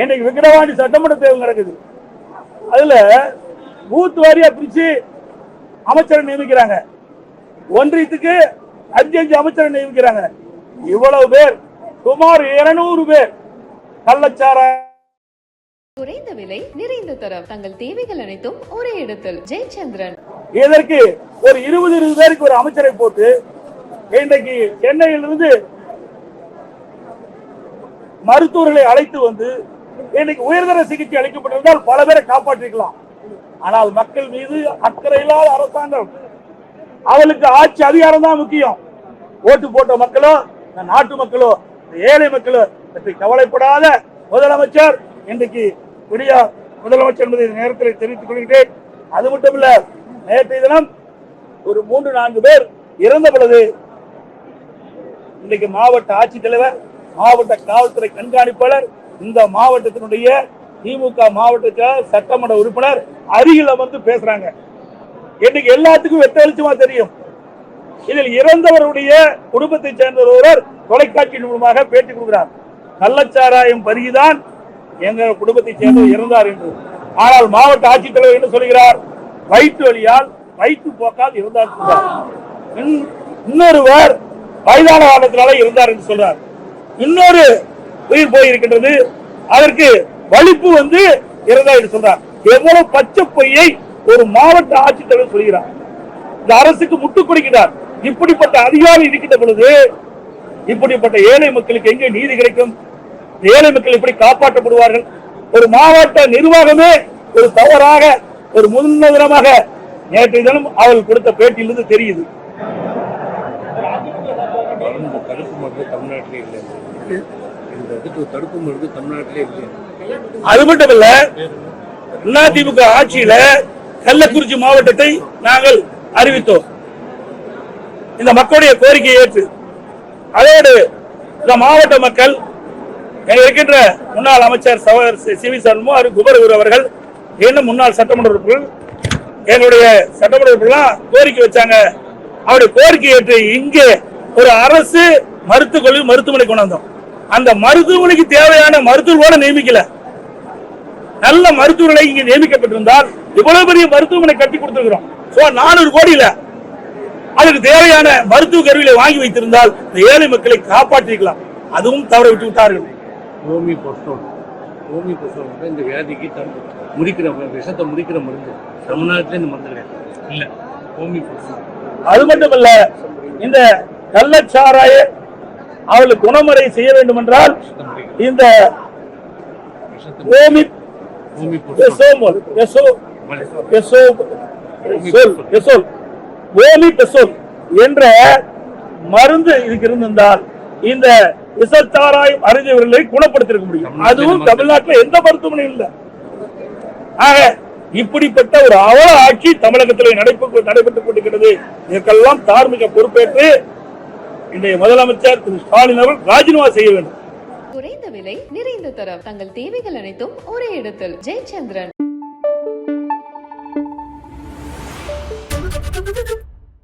இன்னைக்கு விக்கிரவாண்டி சட்டமன்ற தேர்தல் நடக்குது. அதுல பூத் வாரியா பிரிச்சு அமைச்சரை நியமிக்கிறாங்க. ஒன்றியத்துக்கு அஞ்சு அஞ்சு அமைச்சரை நியமிக்கிறாங்க. இவ்வளவு பேர் சுமார் இருநூறு பேர் கள்ளச்சாராய குறைந்த விலை நிறைந்த தரம். தங்கள் தேவைகள் அனைத்தும் ஒரே இடத்தில். ஜெயச்சந்திரன். இதற்கு ஒரு இருபது இருபது பேருக்கு ஒரு அமைச்சரை போட்டு இன்றைக்கு சென்னையிலிருந்து மருத்துவர்களை அழைத்து வந்து இன்னைக்கு உயர்தர சிகிச்சை அளிக்கப்பட்டிருந்தால் பல பேரை காப்பாற்றிக்கலாம். ஆனால் மக்கள் மீது அக்கறை இல்லாத அரசாங்கம் அவளுக்கு ஆட்சி அதிகாரம் தான் முக்கியம். ஓட்டு போட்ட மக்களோ இந்த நாட்டு மக்களோ இந்த ஏழை மக்களோ பற்றி கவலைப்படாத முதலமைச்சர். இன்றைக்கு குடியா முதலமைச்சர் என்பதை நேரத்தில் தெரிவித்துக் கொள்கிறேன். அது மட்டும் இல்ல நேற்றைய தினம் ஒரு மூன்று நான்கு பேர் இறந்த பொழுது இன்றைக்கு மாவட்ட ஆட்சித்தலைவர் மாவட்ட காவல்துறை கண்காணிப்பாளர் இந்த மாவட்டத்தினுடைய திமுக மாவட்ட சட்டமன்ற உறுப்பினர் அருகில் அமர்ந்து பேசுறாங்க. இன்னைக்கு எல்லாத்துக்கும் வெட்ட வெளிச்சமா தெரியும். இதில் இறந்தவருடைய குடும்பத்தைச் சேர்ந்த ஒருவர் தொலைக்காட்சி மூலமாக பேட்டி கொடுக்கிறார். கள்ளச்சாராயம் பருகிதான் எங்க குடும்பத்தை சேர்ந்தவர் இறந்தார் என்று. ஆனால் மாவட்ட ஆட்சித்தலைவர் என்ன சொல்கிறார்? வயிற்று வழியால் வயிற்று போக்கால் இருந்தார் இன்- இன்னொருவர் வயதான காலத்தினால இருந்தார் என்று சொல்றார். இன்னொரு உயிர் போயிருக்கின்றது. அதற்கு வலிப்பு வந்து இறந்தார் என்று சொல்றார். எவ்வளவு பச்சை பொய்யை ஒரு மாவட்ட ஆட்சித்தலைவர் சொல்கிறார். இந்த அரசுக்கு முட்டுக் கொடுக்கிறார். இப்படிப்பட்ட அதிகாரம் இருக்கின்ற பொழுது இப்படிப்பட்ட ஏழை மக்களுக்கு எங்கே நீதி கிடைக்கும்? ஏழை மக்கள் எப்படி காப்பாற்றப்படுவார்கள்? ஒரு மாவட்ட நிர்வாகமே ஒரு தவறாக ஒரு முன்னதனமாக நேற்றைய தினம் அவர்கள் கொடுத்த பேட்டியிலிருந்து தெரியுது. இந்த இல்லை இந்த இதுக்கு தடுப்பு மருந்து தமிழ்நாட்டிலே அது மட்டும் இல்ல அதிமுக ஆட்சியில கள்ளக்குறிச்சி மாவட்டத்தை நாங்கள் அறிவித்தோம். இந்த மக்களுடைய கோரிக்கையை ஏற்று அதோடு இந்த மாவட்ட மக்கள் இருக்கின்ற முன்னாள் அமைச்சர் சகோதரர் C- C V Shanmugam Kubaraguru அவர்கள் இன்னும் முன்னாள் சட்டமன்ற உறுப்பினர் எங்களுடைய சட்டமன்ற உறுப்பினர்லாம் கோரிக்கை வச்சாங்க. அவருடைய கோரிக்கை ஏற்று இங்கே ஒரு அரசு மருத்துவ கல்வி மருத்துவமனை கொண்டு வந்தோம். அந்த மருத்துவமனைக்கு தேவையான மருத்துவர்களோட நியமிக்கல. நல்ல மருத்துவர்களை இங்கே நியமிக்கப்பட்டிருந்தால் இவ்வளவு பெரிய மருத்துவமனை கட்டி கொடுத்திருக்கிறோம். சோ நானூறு கோடியில அதுக்கு தேவையான மருத்துவ கருவிகளை வாங்கி வைத்திருந்தால் இந்த ஏழை மக்களை காப்பாற்றிக்கலாம் அதுவும் தவற விட்டு விட்டார்கள். ஓமி பொஸ்டோன் ஓமி பொஸ்டோன் இந்த வியாதிக்கு முடிக்கிற விஷத்தை முடிக்கிற மருந்து. தமிழ்நாட்டிலே இந்த மருந்து கிடையாது. இல்லை. ஓமி பொஸ்டோன் அது மட்டுமல்ல இந்த கள்ளச்சாராய அவளுக்கு குணமுறை செய்ய வேண்டும் என்றால் இந்த என்ற மருந்து இதுக்கு இருந்திருந்தால் இந்த விசச்சாராயம் அறிஞர்களை குணப்படுத்திருக்க முடியும். அதுவும் தமிழ்நாட்டில் எந்த மருத்துவமனையும் இல்லை. ஆக இப்படிப்பட்ட ஒரு அவல ஆட்சி தமிழகத்தில் நடைபெற்று நடைபெற்றுக் கொண்டிருக்கிறது. இதற்கெல்லாம் தார்மீக பொறுப்பேற்று இன்றைய முதலமைச்சர் திரு ஸ்டாலின் அவர்கள் ராஜினாமா செய்ய வேண்டும். குறைந்த விலை நிறைந்த தரம். தங்கள் தேவைகள் அனைத்தும் ஒரே இடத்தில். ஜெயச்சந்திரன்.